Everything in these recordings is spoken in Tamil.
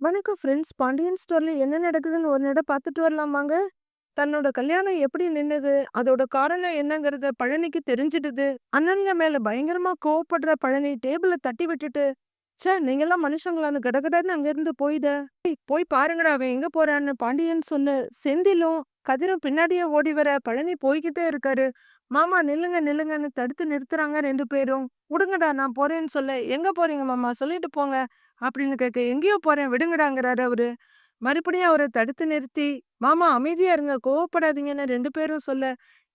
வணக்கம் ஃப்ரெண்ட்ஸ் பாண்டியன் ஸ்டோர்ல என்ன நடக்குதுன்னு ஒரு நட பார்த்துட்டு வரலாம் வாங்க தன்னோட கல்யாணம் எப்படி நின்னுது? அதோட காரணம் என்னங்கறத பழனிக்கு தெரிஞ்சிடுது. அண்ணனுங்க மேல பயங்கரமா கோவப்படுற பழனி டேபிளை தட்டி விட்டுட்டு ச்சே நீங்கெல்லாம் மனுஷங்களான்னு கடகடன்னு அங்கிருந்து போயிட. போய் பாருங்கடா அவன் எங்க போறான்னு. பாண்டியன் சொன்ன செந்திலும் கதிரும் பின்னாடியே ஓடி வர பழனி போய்கிட்டே இருக்காரு. மாமா நில்லுங்க நில்லுங்கன்னு தடுத்து நிறுத்துறாங்க ரெண்டு பேரும். விடுங்கடா நான் போறேன்னு சொல்ல. எங்க போறீங்க மாமா? சொல்லிட்டு போங்க. அப்படின்னு கேட்க எங்கேயோ போறேன் விடுங்கடாங்கிறாரு அவரு. மறுபடியும் அவரை தடுத்து நிறுத்தி மாமா அமைதியா இருங்க கோவப்படாதீங்கன்னு ரெண்டு பேரும் சொல்ல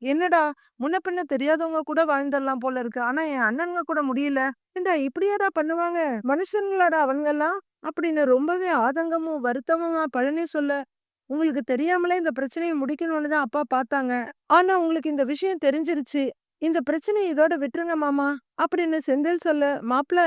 என்னடா முன்ன பின்ன தெரியாதவங்க கூட வாழ்ந்துடலாம் போல இருக்கு. ஆனா என் அண்ணனுங்க கூட முடியல. இந்த இப்படியாடா பண்ணுவாங்க? மனுஷங்களாடா அவங்கெல்லாம்? அப்படின்னு ரொம்பவே ஆதங்கமும் வருத்தமுமா பழனி சொல்ல உங்களுக்கு தெரியாமலே இந்த பிரச்சனையை முடிக்கணும்னு தான் அப்பா பார்த்தாங்க. ஆனா உங்களுக்கு இந்த விஷயம் தெரிஞ்சிருச்சு. இந்த பிரச்சனையை இதோட விட்டுருங்க மாமா. அப்படின்னு செந்தில் சொல்ல மாப்ள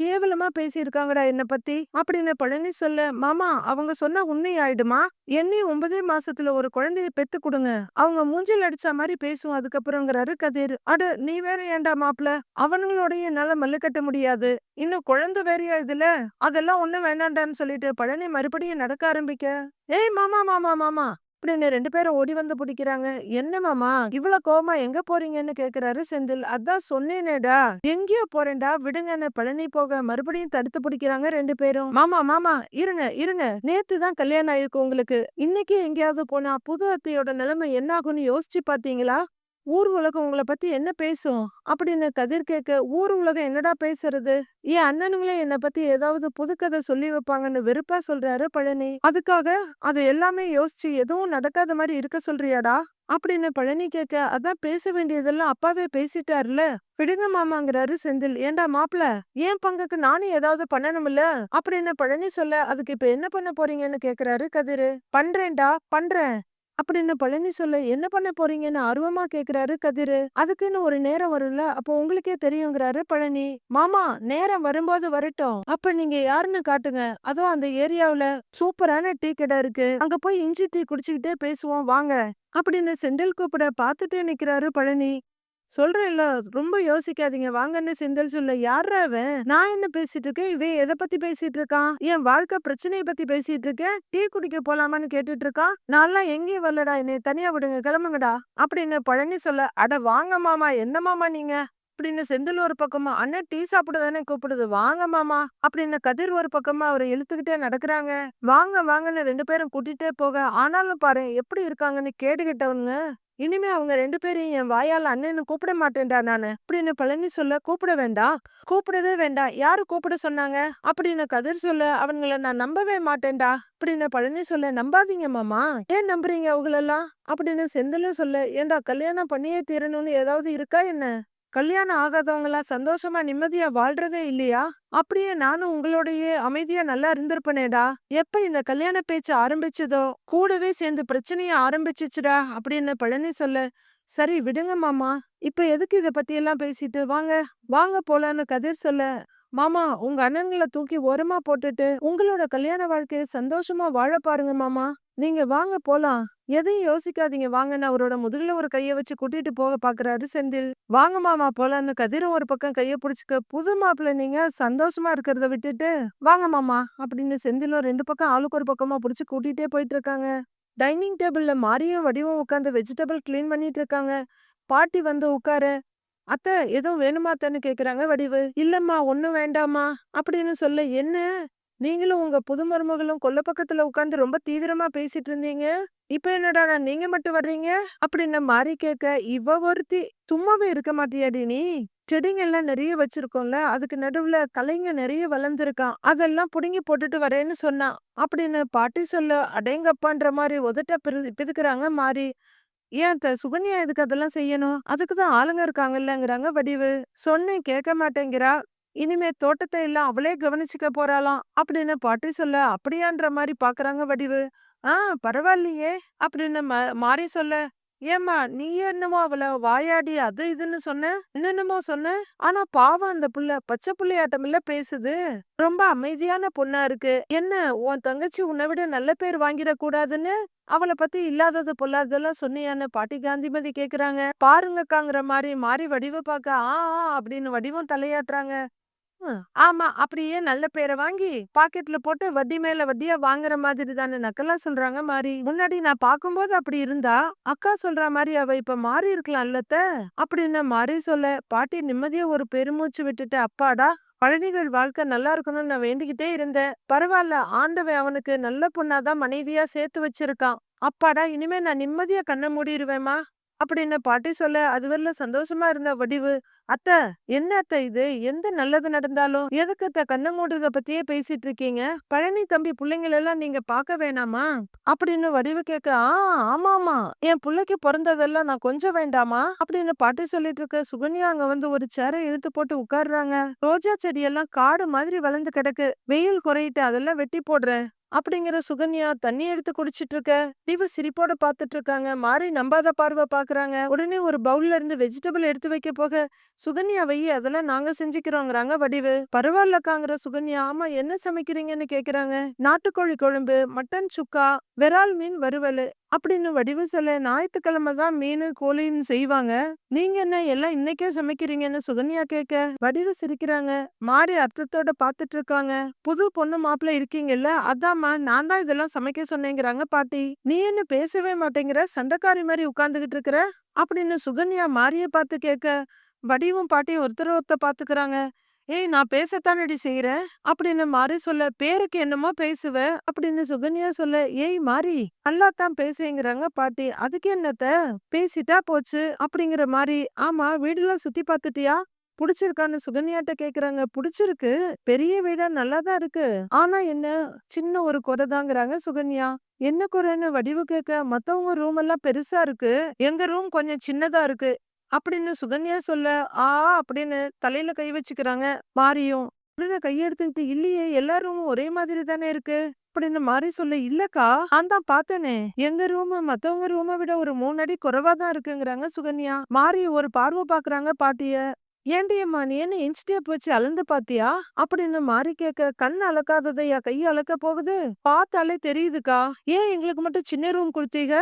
கேவலமா பேசியிருக்காங்கடா என்ன பத்தி. அப்படின்னு பழனி சொல்ல மாமா அவங்க சொன்னா உண்மை ஆயிடுமா? என்னையும் ஒன்பதே மாசத்துல ஒரு குழந்தைய பெத்து கொடுங்க. அவங்க மூஞ்சில் அடிச்ச மாதிரி பேசுவோம். அதுக்கப்புறங்கிறாரு கதிர். அட நீ வேற ஏன்டா மாப்ள அவனுங்களோடய என்னால மல்லு கட்ட முடியாது. இன்னும் குழந்தை வேறையா இதுல? அதெல்லாம் ஒண்ணும் வேணாண்டான்னு சொல்லிட்டு பழனி மறுபடியும் நடக்க ஆரம்பிக்க. ஏய் மாமா மாமா மாமா அப்படின்னு ரெண்டு பேரும் ஓடி வந்து பிடிக்கிறாங்க. என்ன மாமா இவ்வளவு கோவமா எங்க போறீங்கன்னு கேக்குறாரு செந்தில். அதான் சொன்னேனேடா. எங்கேயோ போறேன்டா விடுங்கன்னு பழனி போக மறுபடியும் தடுத்து பிடிக்கிறாங்க ரெண்டு பேரும். மாமா மாமா இருங்க இருங்க. நேத்து தான் கல்யாணம் ஆயிருக்கு உங்களுக்கு. இன்னைக்கு எங்கேயாவது போனா புது அத்தையோட நிலைமை என்ன ஆகும்னு யோசிச்சு பாத்தீங்களா? ஊர் உலகம் உங்களை பத்தி என்ன பேசும்? அப்படின்னு கதிர் கேட்க ஊர் உலகம் என்னடா பேசுறது? என் அண்ணனுங்களே என்னை பத்தி ஏதாவது புதுக்கதை சொல்லி வைப்பாங்கன்னு வெறுப்பா சொல்றாரு பழனி. அதுக்காக அது எல்லாமே யோசிச்சு எதுவும் நடக்காத மாதிரி இருக்க சொல்றியாடா? அப்படின்னு பழனி கேட்க அதான் பேச வேண்டியதெல்லாம் அப்பாவே பேசிட்டாருல. விடுங்க மாமாங்கிறாரு செந்தில். ஏண்டா மாப்ள? ஏன் பங்குக்கு நானும் ஏதாவது பண்ணணும்ல? அப்படின்னு பழனி சொல்ல அதுக்கு இப்ப என்ன பண்ண போறீங்கன்னு கேக்குறாரு கதிரு. பண்றேன்டா பண்றேன். அப்படின்னு பழனி சொல்ல என்ன பண்ண போறீங்கன்னு ஆர்வமா கேக்குறாரு கதிரு. அதுக்குன்னு ஒரு நேரம் வரும்ல அப்போ உங்களுக்கே தெரியுங்கிறாரு பழனி. மாமா நேரம் வரும்போது வரட்டும். அப்ப நீங்க யாருன்னு காட்டுங்க. அதுவும் அந்த ஏரியாவுல சூப்பரான டீ கடை இருக்கு. அங்க போய் இஞ்சி டீ குடிச்சுக்கிட்டே பேசுவோம் வாங்க. அப்படின்னு செந்தில் கூப்பிட பாத்துட்டே நிக்கிறாரு பழனி. சொல்றேன்ல ரொம்ப யோசிக்காதீங்க. வாங்கன்னு செந்தில் சொல்ல யாரா அவன்? நான் என்ன பேசிட்டு இருக்கேன்? இவன் எதை பத்தி பேசிட்டு இருக்கான்? என் வாழ்க்கை பிரச்சனையை பத்தி பேசிட்டு இருக்கேன். டீ குடிக்க போலாமான்னு கேட்டுட்டு இருக்கான். நான்லாம் எங்கேயும் வரலடா. என்னை தனியா விடுங்க. கிளம்புங்கடா. அப்படின்னு பழனி சொல்ல அட வாங்க மாமா. என்ன மாமா நீங்க? அப்படின்னு செந்தில் ஒரு பக்கமா அண்ணன் டீ சாப்பிட தானே கூப்பிடுது. வாங்க மாமா. அப்படின்னு கதிர் ஒரு பக்கமா அவரை இழுத்துக்கிட்டே நடக்கிறாங்க. வாங்க வாங்கன்னு ரெண்டு பேரும் கூட்டிட்டே போக. ஆனாலும் பாரு எப்படி இருக்காங்கன்னு கேட்டுக்கிட்டவனுங்க. இனிமே அவங்க ரெண்டு பேரையும் என் வாயால் அண்ணன்னு கூப்பிட மாட்டேன்டா நானு. அப்படின்னு பழனி சொல்ல? கூப்பிட வேண்டாம் கூப்பிடவே வேண்டாம் யாரு கூப்பிட சொன்னாங்க? அப்படின்னு கதிர் சொல்ல? அவங்கள நான் நம்பவே மாட்டேன்டா. அப்படின்னு பழனி சொல்ல? நம்பாதீங்க மாமா. ஏன் நம்புறீங்க அவங்களெல்லாம்? அப்படின்னு செந்திலும் சொல்ல? ஏன்டா கல்யாணம் பண்ணியே தீரணும்னு ஏதாவது இருக்கா என்ன? கல்யாணம் ஆகாதவங்களாம் சந்தோஷமா நிம்மதியா வாழ்றதே இல்லையா? அப்படியே நானும் உங்களோடயே அமைதியா நல்லா இருந்திருப்பனேடா. எப்ப இந்த கல்யாண பேச்சு ஆரம்பிச்சதோ? கூடவே சேர்ந்து பிரச்சனைய ஆரம்பிச்சிச்சுடா அப்படின்னு பழனி சொல்ல சரி விடுங்க மாமா. இப்ப எதுக்கு இத பத்தி எல்லாம் பேசிட்டு? வாங்க வாங்க போலான்னு கதிர் சொல்ல மாமா உங்க அண்ணன்களை தூக்கி ஓரமா போட்டுட்டு உங்களோட கல்யாண வாழ்க்கைய சந்தோஷமா வாழ பாருங்க மாமா. நீங்க வாங்க போலாம். எதையும் யோசிக்காதீங்க. வாங்கன்னு அவரோட முதுகுல ஒரு கைய வச்சு கூட்டிட்டு போக பாக்குறாரு செந்தில். வாங்க மாமா போலான்னு கதிரும் ஒரு பக்கம் கைய புடிச்சுக்க புது மாப்பிள்ள நீங்க சந்தோஷமா இருக்கிறத விட்டுட்டு வாங்க மாமா அப்படின்னு செந்திலும் ரெண்டு பக்கம் ஆளுக்கு ஒரு பக்கமா புடிச்சு கூட்டிட்டே போயிட்டு இருக்காங்க டைனிங் டேபிள்ல மாரியும் வடிவும் உட்காந்து வெஜிடபிள் க்ளீன் பண்ணிட்டு இருக்காங்க பாட்டி வந்து உட்கார அத்தை எதுவும் வேணுமா அத்தைன்னு கேக்குறாங்க. வடிவு இல்லம்மா ஒண்ணும் வேண்டாமா அப்படின்னு சொல்ல. என்ன? நீங்களும் உங்க புது மருமகளும் கொல்ல பக்கத்துல உட்காந்து ரொம்ப தீவிரமா பேசிட்டு இருந்தீங்க. இப்ப என்னடா நீங்க மட்டும் வர்றீங்க? அப்படின்னு மாறி கேட்க இவ ஒருத்தி சும்மாவே இருக்க மாட்டியாடி நீ? செடிங்க எல்லாம் நிறைய வச்சிருக்கோம்ல. அதுக்கு நடுவுல கலைங்க நிறைய வளர்ந்துருக்கான் அதெல்லாம் புடுங்கி போட்டுட்டு வரேன்னு சொன்னான் அப்படின்னு பாட்டி சொல்ல அடேங்கப்பான்ற மாதிரி உதட்ட பிது பிதுக்குறாங்க. மாறி ஏன் த சுகன்யா எதுக்கு அதெல்லாம் செய்யணும்? அதுக்கு தான் ஆளுங்க இருக்காங்கல்லங்கிறாங்க வடிவு. சொன்னேன் கேட்க மாட்டேங்கிறா. இனிமே தோட்டத்தை எல்லாம் அவளே கவனிச்சுக்க போறாளாம் அப்படின்னு பாட்டி சொல்ல அப்படியான்ற மாதிரி பாக்குறாங்க வடிவு. ஆ பரவாயில்லையே அப்படின்னு ம- மாறி சொல்ல ஏம்மா நீ என்னமோ அவள வாயாடி அது இதுன்னு சொன்ன? என்னென்னமோ சொன்ன? ஆனா பாவம் அந்த புள்ள. பச்சை புள்ளையாட்டம் இல்ல பேசுது. ரொம்ப அமைதியான பொண்ணா இருக்கு. என்ன உன் தங்கச்சி உன்னை விட நல்ல பேர் வாங்கிடக் கூடாதுன்னு? அவளை பத்தி இல்லாதது பொல்லாததெல்லாம் சொன்னியான்னு பாட்டி காந்திமதி கேக்குறாங்க. பாருங்கக்காங்கிற மாதிரி மாறி வடிவ பார்க்க ஆ ஆ அப்படின்னு வடிவம் தலையாட்டுறாங்க. ஆமா. அப்படியே நல்ல பேரை வாங்கி பாக்கெட்ல போட்டு வட்டி மேல வட்டியா வாங்குற மாதிரி தானே நக்கலா சொல்றாங்க மாறி முன்னாடி நான் பாக்கும்போது அப்படி இருந்தா அக்கா சொல்ற மாதிரி அவ இப்ப மாறி இருக்கலாம் இல்லத்த அப்படின்னு மாறி சொல்ல? பாட்டி நிம்மதியா ஒரு பெருமூச்சு விட்டுட்டு அப்பாடா பழனிகள் வாழ்க்கை நல்லா இருக்கணும்னு நான் வேண்டிக்கிட்டே இருந்தேன். பரவாயில்ல ஆண்டவன் அவனுக்கு நல்ல பொண்ணாதான் மனைவியா சேர்த்து வச்சிருக்கான். அப்பாடா இனிமே நான் நிம்மதியா கண்ணை மூடிடுவேமா அப்படின்னு பாட்டி சொல்ல அதுவரையில சந்தோஷமா இருந்த வடிவு அத்த என்ன அத்த இது? எந்த நல்லது நடந்தாலும் எதுக்கு அத்த கண்ணை மூடுறத பத்தியே பேசிட்டு இருக்கீங்க? பழனி தம்பி பிள்ளைங்களெல்லாம் நீங்க பார்க்க வேணாமா? அப்படின்னு வடிவு கேட்க ஆ ஆமாமா என் பிள்ளைக்கு பிறந்ததெல்லாம் நான் கொஞ்சம் வேண்டாமா? அப்படின்னு பாட்டி சொல்லிட்டு இருக்க சுகன்யா அங்க வந்து ஒரு சேரை இழுத்து போட்டு உட்கார்றாங்க. ரோஜா செடியெல்லாம் காடு மாதிரி வளர்ந்து கிடக்கு. வெயில் குறையிட்டு அதெல்லாம் வெட்டி போடுறேன். அப்படிங்கிற சுகன்யா தண்ணி எடுத்து குடிச்சிட்டு இருக்க. தீவு சிரிப்போட பாத்துட்டு இருக்காங்க. மாறி நம்பாத பார்வை பாக்குறாங்க உடனே ஒரு பவுல்ல இருந்து வெஜிடபிள் எடுத்து வைக்க போக சுகன்யா வையி அதெல்லாம் நாங்க செஞ்சுக்கிறோங்கிறாங்க வடிவு. பரவாயில்லக்காங்கிற சுகன்யா ஆமா என்ன சமைக்கிறீங்கன்னு கேக்குறாங்க. நாட்டுக்கோழி குழம்பு மட்டன் சுக்கா விரால் மீன் வறுவல் அப்படின்னு வடிவு சொல்ல ஞாயிற்றுக்கிழமை தான் மீன் கோழின்னு செய்வாங்க. நீங்க என்ன எல்லாம் இன்னைக்கே சமைக்கிறீங்கன்னு சுகன்யா கேட்க வடிவு சிரிக்கிறாங்க. மாறி அர்த்தத்தோட பாத்துட்டு இருக்காங்க புது பொண்ணு மாப்பிள்ள இருக்கீங்கல்ல அதாம்மா நான் தான் இதெல்லாம் சமைக்க சொன்னேங்கிறாங்க பாட்டி. நீ என்ன பேசவே மாட்டேங்கிற? சண்டைக்காரி மாதிரி உட்கார்ந்துகிட்டு இருக்கிற? அப்படின்னு சுகன்யா மாரிய பார்த்து கேட்க வடிவும் பாட்டியும் ஒருத்தர் ஒருத்தர் பாத்துக்கிறாங்க ஏய் நான் பேசத்தானடி செய்யறேன் அப்படின்னு மாறி சொல்ல பேருக்கு என்னமோ பேசுவ? அப்படின்னு சுகன்யா சொல்ல ஏய் மாறி நல்லா தான் பேசுங்கிறாங்க பாட்டி. அதுக்கு என்னத்த? பேசிட்டா போச்சு. அப்படிங்கிற மாதிரி ஆமா வீடுலாம் சுத்தி பார்த்துட்டியா புடிச்சிருக்கான்னு சுகன்யாட்ட கேக்குறாங்க. புடிச்சிருக்கு. பெரிய வீடா நல்லாதான் இருக்கு. ஆனா என்ன? சின்ன ஒரு குறைதாங்கிறாங்க சுகன்யா. என்ன குறைன்னு வடிவு கேட்க மத்தவங்க ரூம் எல்லாம் பெருசா இருக்கு. எங்க ரூம் கொஞ்சம் சின்னதா இருக்கு. அப்படின்னு சுகன்யா சொல்ல ஆ அப்படின்னு தலையில கை வச்சுக்கிறாங்க. மாரியும் கையை கையெடுத்துக்கிட்டு இல்லையே எல்லா ரூமும் ஒரே மாதிரி தானே இருக்கு? அப்படின்னு மாறி சொல்ல இல்லக்கா நான் தான் பார்த்தேனே எங்க ரூம் மத்தவங்க ரூமை விட ஒரு மூணு அடி குறைவா தான் இருக்குங்கிறாங்க சுகன்யா. மாறி ஒரு பார்வை பாக்குறாங்க பாட்டிய. ஏண்டி அம்மா நீ என்ன இன்ஸ்டேப் வச்சு அளந்து பாத்தியா? அப்படின்னு மாறி கேட்க கண் அளக்காததையா? கை அளக்க போகுது? பார்த்தாலே தெரியுதுக்கா ஏன் எங்களுக்கு மட்டும் சின்ன ரூம் கொடுத்தீங்க?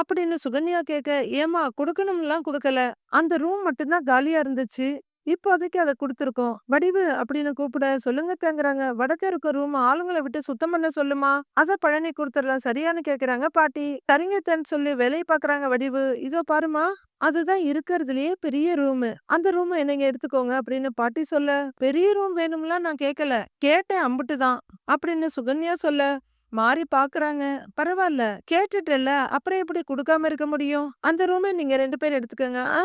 அப்படின்னு சுகன்யா கேட்க ஏமா கொடுக்கணும்லாம் கொடுக்கல. அந்த ரூம் மட்டும்தான் காலியா இருந்துச்சு. இப்போதைக்கு அதை கொடுத்துருக்கோம்? வடிவு அப்படின்னு கூப்பிட சொல்லுங்க தேங்குறாங்க வடக்க இருக்க ரூம் ஆளுங்களை விட்டு சுத்தம் பண்ண சொல்லுமா? அத பழனி கொடுத்துடலாம். சரியான்னு கேக்குறாங்க பாட்டி. சரிங்கத்தன்னு சொல்லி வேலையை பாக்குறாங்க வடிவு. இதோ பாருமா அதுதான் இருக்கிறதுலயே பெரிய ரூம். அந்த ரூம் என்னங்க எடுத்துக்கோங்க அப்படின்னு பாட்டி சொல்ல பெரிய ரூம் வேணும்லாம் நான் கேட்கல கேட்டேன் அம்புட்டு தான் அப்படின்னு சுகன்யா சொல்ல மாறி பாக்குறாங்க. பரவாயில்ல கேட்டுட்டல அப்புறம் எப்படி கொடுக்காம இருக்க முடியும்? அந்த ரூமை நீங்க ரெண்டு பேரும் எடுத்துக்கோங்க. ஆ?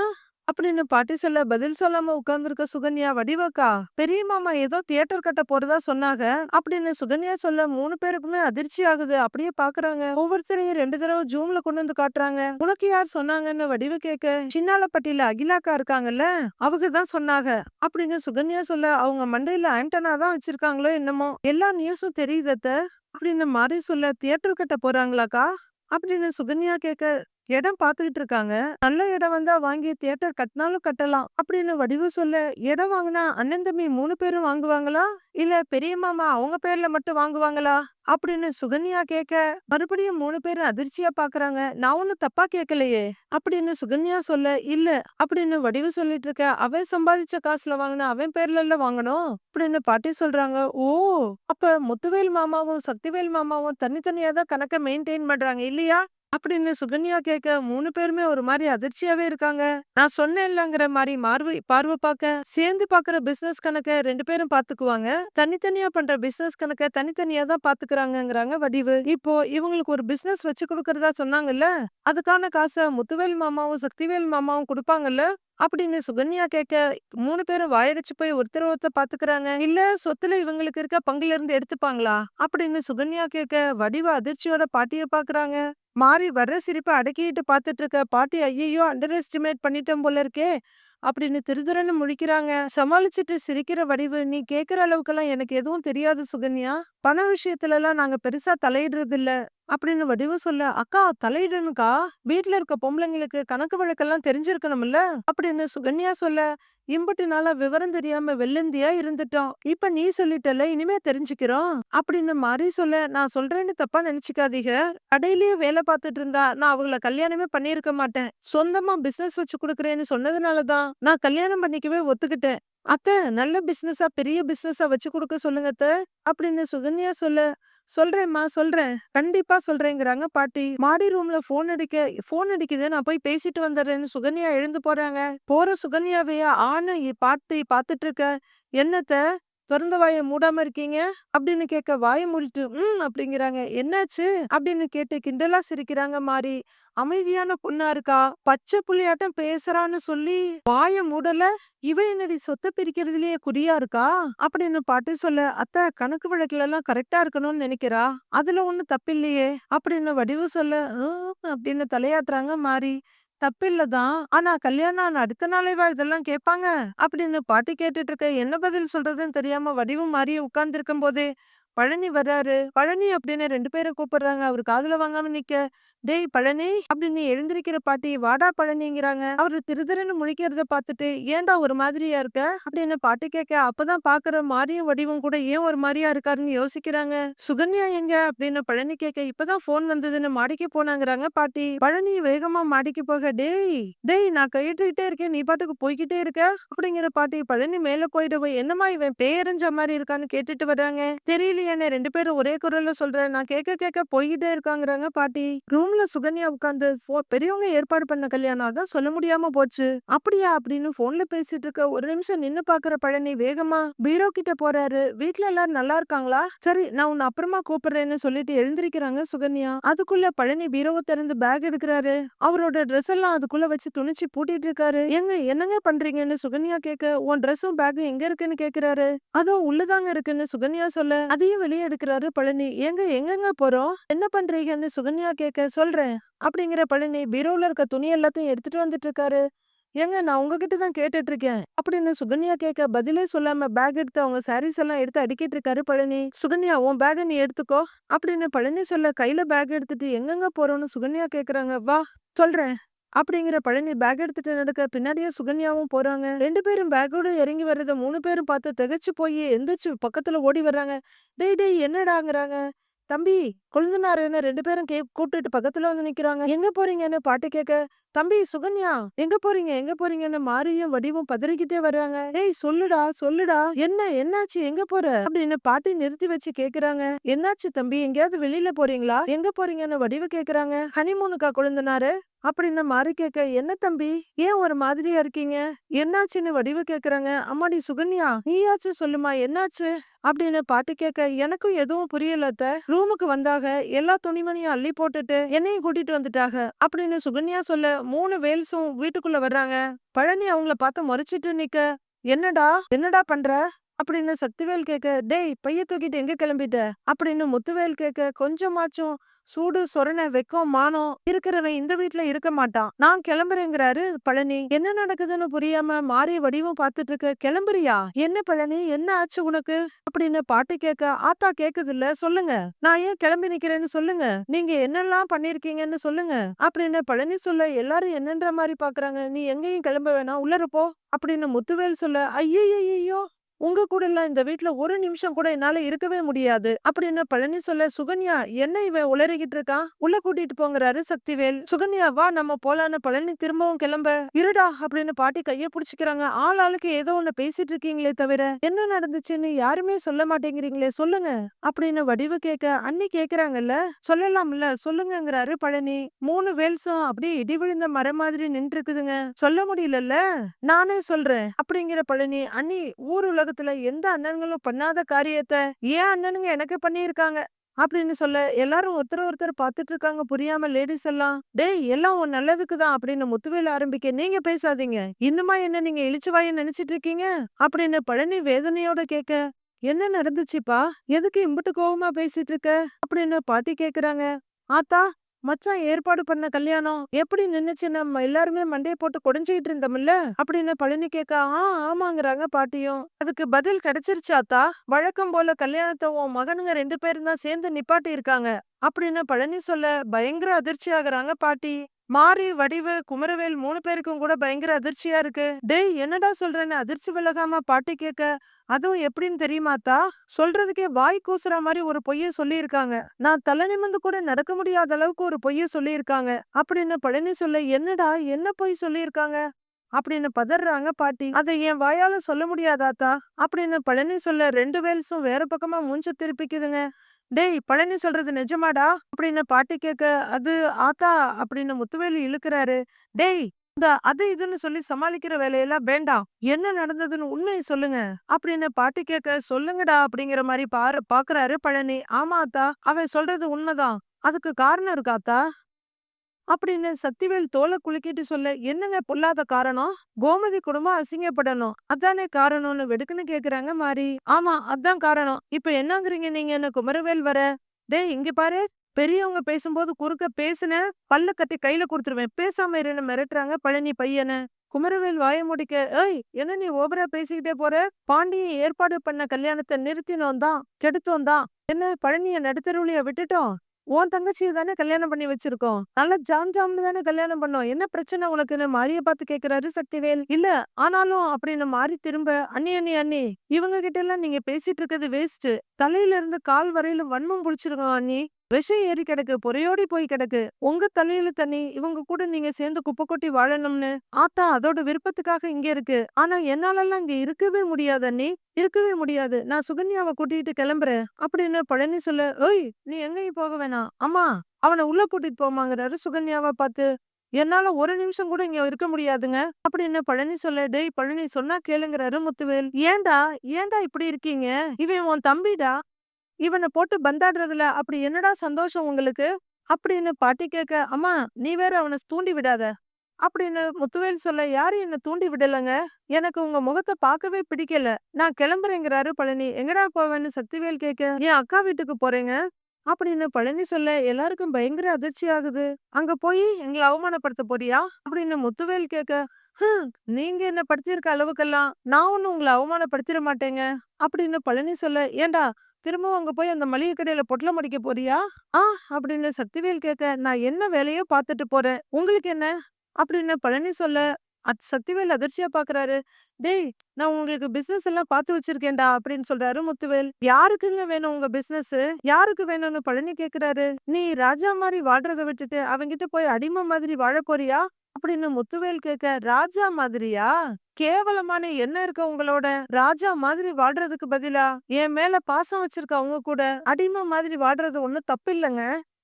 அப்படின்னு பாட்டி சொல்ல பதில் சொல்லாம உட்கார்ந்துருக்க சுகன்யா வடிவக்கா? பெரிய மாமா ஏதோ தியேட்டர் கட்ட போறதா சொன்னாங்க. அப்படின்னு சுகன்யா சொல்ல மூணு பேருக்குமே அதிர்ச்சி ஆகுது. அப்படியே பாக்குறாங்க. ஒவ்வொருத்தரையும் ரெண்டு தடவை ஜூம்ல கொண்டு வந்து காட்டுறாங்க. உனக்கு யார் சொன்னாங்கன்னு வடிவு கேட்க சின்னாலப்பட்டியில அகிலாக்கா இருக்காங்கல்ல அவங்க தான் சொன்னாங்க. அப்படின்னு சுகன்யா சொல்ல அவங்க மண்டையில ஆண்டனா தான் வச்சிருக்காங்களோ என்னமோ? எல்லா நியூஸும் தெரியுதத்த? அப்படின்னு மாறி சொல்ல தியேட்டர் கட்ட போறாங்களாக்கா? அப்படின்னு சுகன்யா கேட்க இடம் பார்த்துக்கிட்டு இருக்காங்க. நல்ல இடம் வந்தா வாங்கி தியேட்டர் கட்டினாலும் கட்டலாம். அப்படின்னு வடிவு சொல்ல இடம் வாங்கினா அண்ணன் தம்பி மூணு பேரும் வாங்குவாங்களா? இல்ல பெரிய மாமா அவங்க பேர்ல மட்டும் வாங்குவாங்களா? அப்படின்னு சுகன்யா கேட்க மறுபடியும் மூணு பேரும் அதிர்ச்சியா பாக்குறாங்க. நான் ஒன்னும் தப்பா கேட்கலையே அப்படின்னு சுகன்யா சொல்ல இல்ல அப்படின்னு வடிவு சொல்லிட்டு இருக்க அவன் சம்பாதிச்ச காசுல வாங்கினா அவன் பேர்ல எல்லாம் வாங்கணும்? அப்படின்னு பாட்டி சொல்றாங்க. ஓ அப்ப முத்துவேல் மாமாவும் சக்திவேல் மாமாவும் தனித்தனியா தான் கணக்க மெயின்டைன் பண்றாங்க இல்லையா? அப்படின்னு சுகன்யா கேட்க மூணு பேருமே ஒரு மாதிரி அதிர்ச்சியாவே இருக்காங்க. நான் சொன்னேன் இல்லங்கிற மாதிரி மார்வை பார்வை பார்க்க சேர்ந்து பாக்குற பிசினஸ் கணக்க ரெண்டு பேரும் பாத்துக்குவாங்க தனித்தனியா பண்ற பிசினஸ் கணக்க தனித்தனியா தான் பாத்துக்கிறாங்கிறாங்க வடிவு. இப்போ இவங்களுக்கு ஒரு பிசினஸ் வச்சு கொடுக்கறதா சொன்னாங்கல்ல அதுக்கான காசை முத்துவேல் மாமாவும் சக்திவேல் மாமாவும் கொடுப்பாங்கல்ல அப்படின்னு சுகன்யா கேட்க மூணு பேரும் வாயடிச்சு போய் ஒருத்தர் ஒருத்தர் பாத்துக்கிறாங்க. இல்ல சொத்துல இவங்களுக்கு இருக்க பங்குல இருந்து எடுத்துப்பாங்களா? அப்படின்னு சுகன்யா கேட்க வடிவ அதிர்ச்சியோட பாட்டிய பாக்குறாங்க. மாறி வர்ற சிரிப்பை அடக்கிட்டு பாத்துட்டு இருக்க பாட்டி ஐயையோ அண்டர் எஸ்டிமேட் பண்ணிட்டோம் போல இருக்கே அப்படின்னு திருதுரன்னு முழிக்கிறாங்க. சமாளிச்சுட்டு சிரிக்கிற வடிவு நீ கேக்குற அளவுக்கெல்லாம் எனக்கு எதுவும் தெரியாது சுகன்யா. பண விஷயத்துல எல்லாம் நாங்க பெருசா தலையிடுறது இல்ல அப்படின்னு வடிவு சொல்ல அக்கா தலையிடனுக்கா வீட்ல இருக்க பொம்பளைங்களுக்கு கணக்கு வழக்கெல்லாம் தெரிஞ்சிருக்கணும்ல? அப்படின்னு சுகன்யா சொல்ல இம்புட்டு நாளா விவரம் தெரியாம வெள்ளந்தியா இருந்துட்டோம். இப்ப நீ சொல்லிட்டல இனிமே தெரிஞ்சுக்கிறோம். அப்படின்னு மாறி சொல்ல நான் சொல்றேன்னு தப்பா நினைச்சுக்காதீங்க. கடையிலேயே வேலை பார்த்துட்டு இருந்தா நான் அவங்கள கல்யாணமே பண்ணியிருக்க மாட்டேன். சொந்தமா பிசினஸ் வச்சு கொடுக்குறேன்னு சொன்னதுனாலதான் நான் கல்யாணம் பண்ணிக்கவே ஒத்துக்கிட்டேன். அத்தை நல்ல பிசினஸா பெரிய பிசினஸா வச்சு கொடுக்க சொல்லுங்க அத்தை. அப்படின்னு சுகன்யா சொல்ல சொல்றேம்மா சொல்றேன். கண்டிப்பா சொல்றேங்கிறாங்க. பாட்டி மாடி ரூம்ல போன் அடிக்க போன் அடிக்குது. நான் போய் பேசிட்டு வந்துடுறேன்னு சுகன்யா எழுந்து போறாங்க. போற சுகன்யாவைய ஆணு பாட்டி பாத்துட்டு இருக்க. என்னத்த? திறந்த வாயை மூடாம இருக்கீங்க? அப்படின்னு கேட்க வாயை மூடிட்டு ம் அப்படிங்கிறாங்க. என்னாச்சு? அப்படின்னு கேட்டு கிண்டலா சிரிக்கிறாங்க மாறி. அமைதியான பொண்ணா இருக்கா? பச்சை புள்ளியாட்டம் பேசுறான்னு சொல்லி வாய மூடல? இவ என்னடி சொத்த பிரிக்கிறதுலயே குறியா இருக்கா? அப்படின்னு பாட்டு சொல்ல அத்தை கணக்கு வழக்குல எல்லாம் கரெக்டா இருக்கணும்னு நினைக்கிறா? அதுல ஒண்ணு தப்பில்லையே? அப்படின்னு வடிவு சொல்ல அப்படின்னு தலையாட்டுறாங்க மாறி. தப்பில்லதான் ஆனா கல்யாணம் அடுத்த நாளேவா இதெல்லாம் கேட்பாங்க. அப்படின்னு பாட்டி கேட்டுட்டு இருக்க என்ன பதில் சொல்றதுன்னு தெரியாம வடிவு மாறி உட்கார்ந்து இருக்கும் போதே பழனி வர்றாரு. பழனி அப்படின்னு ரெண்டு பேரை கூப்பிடுறாங்க. அவர் காதுல வாங்காம நிக்க. டேய் பழனி அப்படின்னு எழுந்திருக்கிற பாட்டி வாடா பழனிங்கிறாங்க. அவரு திருதிருன்னு முழிக்கிறத பார்த்துட்டு ஏன்டா ஒரு மாதிரியா இருக்க? அப்படின்னு பாட்டி கேட்க அப்பதான் பாக்குற மாரியும் வடிவும் கூட ஏன் ஒரு மாதிரியா இருக்காருன்னு யோசிக்கிறாங்க. சுகன்யா எங்க? அப்படின்னு பழனி கேட்க இப்பதான் போன் வந்ததுன்னு மாடிக்கு போனாங்கிறாங்க பாட்டி. பழனி வேகமா மாடிக்கு போக டேய் டேய் நான் கையிட்டுக்கிட்டே இருக்கேன். நீ பாட்டுக்கு போய்கிட்டே இருக்க? அப்படிங்கிற பாட்டி பழனி மேல போயிட்டு என்னமா இவன் பேரஞ்ச மாதிரி இருக்கான்னு கேட்டுட்டு வர்றாங்க. என்ன ரெண்டு பேரும் ஒரே குரல்ல சொல்றேன் நான் கேட்க கேட்க போய்கிட்டே இருக்காங்கிறாங்க பாட்டி. ரூம்ல சுகன்யா உட்காந்து பெரியவங்க ஏற்பாடு பண்ண கல்யாணம் அதான் சொல்ல முடியாம போச்சு. அப்படியா? அப்படின்னு போன்ல பேசிட்டு இருக்க ஒரு நிமிஷம் நின்னு பாக்குற பழனி வேகமா பீரோ கிட்ட போறாரு. வீட்டுல எல்லாரும் நல்லா இருக்காங்களா? சரி நான் உன்னை அப்புறமா கூப்பிடுறேன்னு சொல்லிட்டு எழுந்திருக்கிறாங்க சுகன்யா. அதுக்குள்ள பழனி பீரோவை திறந்து பேக் எடுக்கிறாரு. அவரோட ட்ரெஸ் எல்லாம் அதுக்குள்ள வச்சு துணிச்சு பூட்டிட்டு இருக்காரு. எங்க என்னங்க பண்றீங்கன்னு சுகன்யா கேட்க உன் ட்ரெஸ்ஸும் பேக்கும் எங்க இருக்குன்னு கேக்குறாரு? அதோ உள்ளதாங்க இருக்குன்னு சுகன்யா சொல்ல. அதையும் வெளியே எடுக்கிறாரு பழனி. எங்க எங்கெங்க போறோம்? என்ன பண்றீங்கன்னு சுகன்யா கேட்க சொல்றேன். அப்படிங்கிற பழனி பீரோல இருக்க துணி எல்லாத்தையும் எடுத்துட்டு வந்துட்டு இருக்காரு ஏங்க நான் உங்ககிட்ட தான் கேட்டுட்டு இருக்கேன் அப்படின்னு சுகன்யா கேட்க பதிலே சொல்லாம பேக் எடுத்து அவங்க சாரீஸ் எல்லாம் எடுத்து அடிக்கிட்டு இருக்காரு பழனி. சுகன்யா உன் பேக நீ எடுத்துக்கோ. அப்படின்னு பழனி சொல்ல கையில பேக் எடுத்துட்டு எங்கெங்க போறோம்னு சுகன்யா கேக்குறாங்க. வா சொல்றேன். அப்படிங்கிற பழனி பேக் எடுத்துட்டு நடக்க பின்னாடியே சுகன்யாவும் போறாங்க. ரெண்டு பேரும் பேக்கோட இறங்கி வர்றத மூணு பேரும் பார்த்து திகச்சு போய் எந்திரிச்சு பக்கத்துல ஓடி வர்றாங்க. டேய் டேய் என்னடாங்கிறாங்க? தம்பி கொழுந்தனாருன்னு ரெண்டு பேரும் கே கூப்பிட்டுட்டு பக்கத்துல வந்து நிக்கிறாங்க. எங்க போறீங்கன்னு பாட்டு கேட்க தம்பி சுகன்யா எங்க போறீங்க? எங்க போறீங்கன்னு மாரியும் வடிவும் பதறிக்கிட்டே வர்றாங்க. ஏய் சொல்லுடா சொல்லுடா. என்ன என்னாச்சு? எங்க போற? அப்படின்னு பாட்டி நிறுத்தி வச்சு கேக்குறாங்க. என்னாச்சு தம்பி? எங்கேயாவது வெளியில போறீங்களா? எங்க போறீங்கன்னு வடிவு கேக்குறாங்க. ஹனிமூனுக்கா கொழுந்தனாரு? அப்படின்னு மாறி கேட்க என்ன தம்பி? ஏன் ஒரு மாதிரியா இருக்கீங்க? என்னாச்சுன்னு வடிவு கேக்குறாங்க. அம்மாடி சுகன்யா நீயாச்சும் சொல்லுமா என்னாச்சு? அப்படின்னு பாட்டு கேட்க எனக்கும் எதுவும் புரியலத்த. ரூமுக்கு வந்தாக. எல்லா துணிமணியும் அள்ளி போட்டுட்டு என்னையும் கூட்டிட்டு வந்துட்டாங்க அப்படின்னு சுகன்யா சொல்ல மூணு வேல்ஸும் வீட்டுக்குள்ள வர்றாங்க. பழனி அவங்கள பார்த்து முறைச்சிட்டு நிக்க. என்னடா? என்னடா பண்ற? அப்படின்னு சக்திவேல் கேட்க டேய் பைய தூக்கிட்டு எங்க கிளம்பிட்ட? அப்படின்னு முத்துவேல் கேட்க கொஞ்சமாச்சும் சூடு சொரண வெக்கம் மானம் இருக்கிறவன் இந்த வீட்டுல இருக்க மாட்டான். நான் கிளம்புறேங்கிறாரு பழனி. என்ன நடக்குதுன்னு புரியாம மாறி வடிவம் பார்த்துட்டு இருக்க கிளம்புறியா? என்ன பழனி? என்ன ஆச்சு உனக்கு? அப்படின்னு பாட்டு கேட்க ஆத்தா கேக்குது இல்ல சொல்லுங்க. நான் ஏன் கிளம்பி நிக்கிறேன்னு சொல்லுங்க. நீங்க என்னெல்லாம் பண்ணிருக்கீங்கன்னு சொல்லுங்க. அப்படின்னு பழனி சொல்ல எல்லாரும் என்னன்ற மாதிரி பாக்குறாங்க. நீ எங்கேயும் கிளம்ப வேணாம். உள்ளரப்போ அப்படின்னு முத்துவேல் சொல்ல ஐயோ உங்க கூட எல்லாம் இந்த வீட்டுல ஒரு நிமிஷம் கூட என்னால இருக்கவே முடியாது. அப்படின்னு பழனி சொல்ல சுகன்யா என்ன இவன் உளறிக்கிட்டு இருக்கான் உள்ள கூட்டிட்டு போங்கிறாரு சக்திவேல். சுகன்யா வா நம்ம போலான்னு பழனி திரும்பவும் கிளம்ப. இருடா அப்படின்னு பாட்டி கைய புடிச்சுக்கிறாங்க. ஆள் ஆளுக்கு ஏதோ ஒண்ணு பேசிட்டு இருக்கீங்களே தவிர என்ன நடந்துச்சுன்னு யாருமே சொல்ல மாட்டேங்கிறீங்களே சொல்லுங்க அப்படின்னு வடிவு கேட்க அண்ணி கேக்குறாங்கல்ல சொல்லலாம்ல சொல்லுங்கங்கிறாரு பழனி. மூணு வேல்ஸும் அப்படியே இடி விழுந்த மரம் மாதிரி நின்று இருக்குதுங்க சொல்ல முடியலல்ல நானே சொல்றேன் அப்படிங்கிற பழனி அண்ணி ஊர் உலகத்துல எந்த அண்ணன்களும் பண்ணாத காரியத்தை ஏன் அண்ணனுங்க எனக்கு பண்ணியிருக்காங்க? அப்படின்னு சொல்ல எல்லாரும் ஒருத்தர் ஒருத்தர் பார்த்துட்டு இருக்காங்க புரியாம லேடிஸ் எல்லாம். டேய் எல்லாம் உன் நல்லதுக்கு தான் அப்படின்னு முத்துவேல ஆரம்பிக்க நீங்க பேசாதீங்க. இன்னுமா என்ன நீங்க இழிச்சுவாய நினைச்சிட்டு இருக்கீங்க? அப்படின்னு பழனி வேதனையோட கேட்க என்ன நடந்துச்சுப்பா? எதுக்கு இம்புட்டு கோவமா பேசிட்டு இருக்க? அப்படின்னு பாட்டி கேக்குறாங்க. ஆத்தா மச்சான் ஏற்பாடு பண்ண கல்யாணம் எப்படி நின்னுச்சு நம்ம எல்லாருமே மண்டையை போட்டு குடைஞ்சிக்கிட்டு இருந்தோம்ல? அப்படின்னு பழனி கேட்க ஆ ஆமாங்கிறாங்க பாட்டியும். அதுக்கு பதில் கிடைச்சிருச்சாத்தா வழக்கம் போல கல்யாணத்தை உன் மகனுங்க ரெண்டு பேரும் தான் சேர்ந்து நிப்பாட்டி இருக்காங்க அப்படின்னு பழனி சொல்ல பயங்கர அதிர்ச்சி ஆகுறாங்க பாட்டி. மாறி வடிவு குமரவேல் மூணு பேருக்கும் கூட பயங்கர அதிர்ச்சியா இருக்கு. டேய் என்னடா சொல்றேன்னு அதிர்ச்சி விலகாம பாட்டி கேட்க அதுவும் எப்படின்னு தெரியுமாத்தா சொல்றதுக்கே வாய் கூசுற மாதிரி ஒரு பொய்ய சொல்லியிருக்காங்க. நான் தலை நிமிந்து கூட நடக்க முடியாத அளவுக்கு ஒரு பொய்ய சொல்லியிருக்காங்க. அப்படின்னு பழனி சொல்ல என்னடா என்ன பொய் சொல்லியிருக்காங்க? அப்படின்னு பதறாங்க பாட்டி. அதை என் வாயால சொல்ல முடியாதாத்தா அப்படின்னு பழனி சொல்ல ரெண்டு வேல்ஸும் வேற பக்கமா மூஞ்ச திருப்பிக்குதுங்க. டேய் பழனி சொல்றது நிஜமாடா? அப்படின்னு பாட்டி கேட்க அது ஆத்தா அப்படின்னு முத்துவேலி இழுக்கிறாரு. டேய் இந்த அது இதுன்னு சொல்லி சமாளிக்கிற வேலையெல்லாம் வேண்டாம் என்ன நடந்ததுன்னு உண்மையை சொல்லுங்க. அப்படின்னு பாட்டி கேட்க சொல்லுங்கடா அப்படிங்கிற மாதிரி பாரு பாக்குறாரு பழனி. ஆமா அத்தா அவன் சொல்றது உண்மைதான். அதுக்கு காரணம் இருக்காத்தா அப்படின்னு சக்திவேல் தோலை குலுக்கிட்டு சொல்ல என்னங்க பொல்லாத காரணம்? கோமதி குடும்பம் அசிங்கப்படணும். அதானே காரணம்னு வெடுக்குன்னு கேக்குறாங்க மாறி ஆமா அதான் காரணம். இப்ப என்னங்கிறீங்க நீங்க? என்ன குமரவேல் வர? டேய் இங்க பாரு. பெரியவங்க பேசும்போது குறுக்க பேசுன பல்ல கட்டி கையில கொடுத்துருவேன். பேசாம இருன்னு மிரட்டுறாங்க பழனி பையனை. குமரவேல் வாய முடிக்க ஏய் என்ன நீ ஓவரா பேசிக்கிட்டே போற? பாண்டியை ஏற்பாடு பண்ண கல்யாணத்தை நிறுத்தினோம் தான் கெடுத்தோம் தான். என்ன பழனிய நடுத்தருளிய விட்டுட்டோம்? உன் தங்கச்சியை தானே கல்யாணம் பண்ணி வச்சிருக்கோம். நல்லா ஜாம் ஜாம்னு தானே கல்யாணம் பண்ணோம். என்ன பிரச்சனை உனக்குன்னு மாரிய பார்த்து கேக்குறாரு சக்திவேல். இல்ல ஆனாலும் அப்படின்னு மாறி திரும்ப அண்ணி அண்ணி அண்ணி இவங்க கிட்ட எல்லாம் நீங்க பேசிட்டு இருக்கிறது வேஸ்ட் தலையில இருந்து கால் வரையில வன்மம் புடிச்சிருக்கோம் அண்ணி. விஷம் ஏறி கிடக்கு பொறையோடி போய் கிடக்கு. உங்க தலையில தண்ணி இவங்க கூட நீங்க சேர்ந்து குப்பை கொட்டி வாழணும்னு ஆத்தா அதோட விருப்பத்துக்காக இங்க இருக்கு. ஆனா என்னாலெல்லாம் இங்க இருக்கவே முடியாது அண்ணி. இருக்கவே முடியாது. நான் சுகன்யாவை கூட்டிட்டு கிளம்புறேன். அப்படின்னு பழனி சொல்ல ஓய் நீ எங்கேயும் போக வேணாம். அம்மா அவனை உள்ள கூட்டிட்டு போமாங்கிறாரு சுகன்யாவை பார்த்து. என்னால ஒரு நிமிஷம் கூட இங்க இருக்க முடியாதுங்க. அப்படின்னு பழனி சொல்ல டேய் பழனி சொன்னா கேளுங்கிறாரு முத்துவேல். ஏன்டா ஏன்டா இப்படி இருக்கீங்க? இவன் உன் தம்பிடா. இவனை போட்டு பந்தாடுறதுல அப்படி என்னடா சந்தோஷம் உங்களுக்கு? அப்படின்னு பாட்டி கேட்க அம்மா நீ வேற அவனை தூண்டி விடாத. அப்படின்னு முத்துவேல் சொல்ல யாரும் என்ன தூண்டி விடலங்க? எனக்கு உங்க முகத்தை பார்க்கவே பிடிக்கல. நான் கிளம்புறேங்கிறாரு பழனி. எங்கடா போவேன்னு? சக்திவேல் கேட்க என் அக்கா வீட்டுக்கு போறேங்க. அப்படின்னு பழனி சொல்ல எல்லாருக்கும் பயங்கர அதிர்ச்சி ஆகுது. அங்க போய் எங்களை அவமானப்படுத்த போறியா? அப்படின்னு முத்துவேல் கேட்க நீங்க என்ன படுத்திருக்க அளவுக்கெல்லாம் நான் ஒன்னும் உங்களை அவமானப்படுத்திட மாட்டேங்க. அப்படின்னு பழனி சொல்ல ஏண்டா திரும்பவும் அங்க போய் அந்த மளிகை கடையில பொட்டலம் அடிக்க போறியா? ஆ அப்படின்னு சக்திவேல் கேட்க நான் என்ன வேலையோ பார்த்துட்டு போறேன். உங்களுக்கு என்ன? அப்படின்னு பழனி சொல்ல அத் சக்திவேல் அதிர்ச்சியா பாக்குறாரு. டேய் நான் உங்களுக்கு பிசினஸ் எல்லாம் பார்த்து வச்சிருக்கேன்டா அப்படின்னு சொல்றாரு முத்துவேல். யாருக்குங்க வேணும் உங்க பிசினஸ் யாருக்கு வேணும்னு பழனி கேக்குறாரு. நீ ராஜா மாதிரி வாழ்றத விட்டுட்டு அவங்கிட்ட போய் அடிமை மாதிரி வாழ போறியா? அப்படின்னு முத்துவேல் கேட்க ராஜா மாதிரியா? கேவலமான என்ன இருக்க உங்களோட? ராஜா மாதிரி வாழ்றதுக்கு பதிலா? என் மேல பாசம் வச்சிருக்க அவங்க கூட? அடிமை மாதிரி வாழ்றது ஒண்ணும் தப்பு இல்லைங்க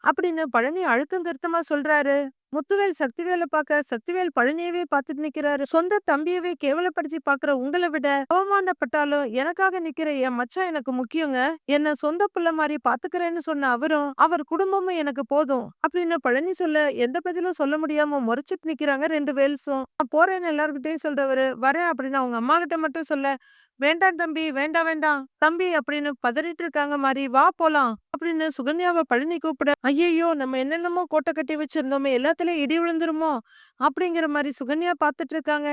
அப்படின்னு பழனி அழுத்தம் திருத்தமா சொல்றாரு. முத்துவேல் சக்திவேலை பார்க்க சக்திவேல் பழனியவே பார்த்துட்டு நிக்கிறாரு. சொந்த தம்பியவே கேவலப்படுத்தி பாக்குற உங்களை விட அவமானப்பட்டாலும் எனக்காக நிக்கிற என் மச்சான் எனக்கு முக்கியங்க. என்ன சொந்த புள்ள மாதிரி பாத்துக்கிறேன்னு சொன்ன அவரும் அவர் குடும்பமும் எனக்கு போதும் அப்படின்னு பழனி சொல்ல எந்த பதிலும் சொல்ல முடியாம முறைச்சிட்டு நிக்கிறாங்க ரெண்டு வேல்ஸும். நான் போறேன்னு எல்லாருக்கிட்டையும் சொல்றவரு வரேன் அப்படின்னு அவங்க அம்மா கிட்ட மட்டும் சொல்ல வேண்டாம் தம்பி வேண்டாம் வேண்டாம். தம்பி அப்படின்னு பதறிட்டு இருக்காங்க மாதிரி வா போலாம் அப்படின்னு சுகன்யாவை பழனி கூப்பிட ஐயையோ நம்ம என்னென்னமோ கோட்டை கட்டி வச்சிருந்தோமே எல்லாத்துலயும் இடி விழுந்துருமோ? அப்படிங்கிற மாதிரி சுகன்யா பார்த்துட்டு இருக்காங்க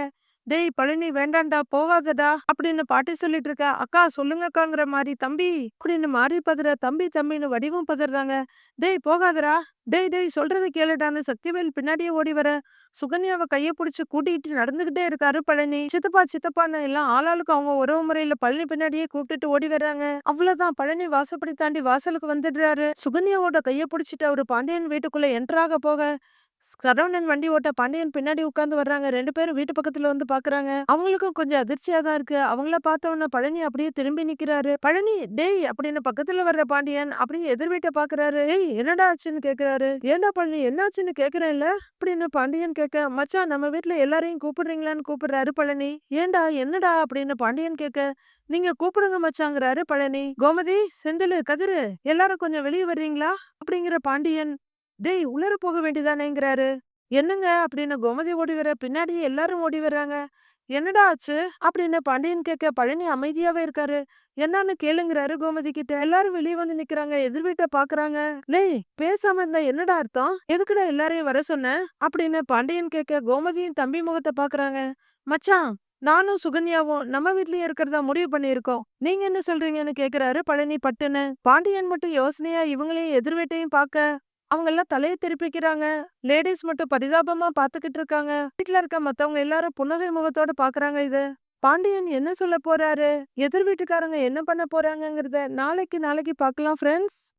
டேய் பழனி வேண்டாம்டா போகாதடா அப்படின்னு பாட்டி சொல்லிட்டு இருக்க அக்கா சொல்லுங்கக்காங்கிற மாதிரி தம்பி அப்படின்னு மாறி பதற தம்பி தம்பின்னு வடிவம் பதறாங்க. டேய் போகாதடா. டேய் டேய் சொல்றது கேளுடான்னு சக்திவேல் பின்னாடியே ஓடி வர சுகன்யாவை கையை பிடிச்சி கூட்டிகிட்டு நடந்துகிட்டே இருக்காரு பழனி. சித்தப்பா சித்தப்பான்னு எல்லாம் ஆளாளுக்கு அவங்க உறவு முறையில பழனி பின்னாடியே கூப்பிட்டுட்டு ஓடி வர்றாங்க அவ்வளவுதான். பழனி வாசப்படி தாண்டி வாசலுக்கு வந்துடுறாரு. சுகன்யாவோட கையை பிடிச்சிட்டு அவரு பாண்டியன் வீட்டுக்குள்ள என்ட்ராக போக சரவணன் வண்டி ஓட்ட பாண்டியன் பின்னாடி உட்கார்ந்து வர்றாங்க. ரெண்டு பேரும் வீட்டு பக்கத்துல வந்து பாக்குறாங்க. அவங்களுக்கும் கொஞ்சம் அதிர்ச்சியா தான் இருக்கு. அவங்கள பார்த்தவொன்னே பழனி அப்படியே திரும்பி நிக்கிறாரு. பழனி டேய் அப்படின்னு பக்கத்துல வர்ற பாண்டியன் அப்படியே எதிர் வீட்டை பாக்குறாரு. ஏய் என்னடா ஆச்சுன்னு கேக்குறாரு. ஏன்டா பழனி என்னாச்சுன்னு கேக்குறேன்ல? அப்படின்னு பாண்டியன் கேட்க மச்சான் நம்ம வீட்டுல எல்லாரையும் கூப்பிடுறீங்களான்னு கூப்பிடுறாரு பழனி. ஏண்டா என்னடா? அப்படின்னு பாண்டியன் கேட்க நீங்க கூப்பிடுங்க மச்சாங்கிறாரு பழனி. கோமதி செந்தில் கதிரு எல்லாரும் கொஞ்சம் வெளியே வர்றீங்களா? அப்படிங்கிற பாண்டியன் டேய் உள்ளர போக வேண்டியதானேங்கிறாரு? என்னங்க? அப்படின்னு கோமதி ஓடி வர பின்னாடியே எல்லாரும் ஓடி வர்றாங்க. என்னடா ஆச்சு? அப்படின்னு பாண்டியன் கேட்க பழனி அமைதியாவே இருக்காரு. என்னன்னு கேளுங்கிறாரு கோமதி கிட்ட. எல்லாரும் வெளியே வந்து நிக்கிறாங்க. எதிர் வீட்டை பாக்குறாங்க. லேய் பேசாம இருந்தா என்னடா அர்த்தம்? எதுக்குடா எல்லாரையும் வர சொன்ன? அப்படின்னு பாண்டியன் கேட்க கோமதியும் தம்பி முகத்தை பாக்குறாங்க. மச்சான் நானும் சுகன்யாவும் நம்ம வீட்லயே இருக்கிறதா முடிவு பண்ணியிருக்கோம். நீங்க என்ன சொல்றீங்கன்னு கேக்குறாரு பழனி பட்டுன்னு. பாண்டியன் மட்டும் யோசனையா இவங்களையும் எதிர் வீட்டையும் பார்க்க அவங்க எல்லாம் தலையை திருப்பிக்கிறாங்க. லேடிஸ் மட்டும் பரிதாபமா பாத்துக்கிட்டு இருக்காங்க. வீட்ல இருக்க மத்தவங்க எல்லாரும் புன்னகை முகத்தோட பாக்குறாங்க இது. பாண்டியன் என்ன சொல்ல போறாரு? எதிர் வீட்டுக்காரங்க என்ன பண்ண போறாங்கங்கறத நாளைக்கு நாளைக்கு பார்க்கலாம் ஃப்ரெண்ட்ஸ்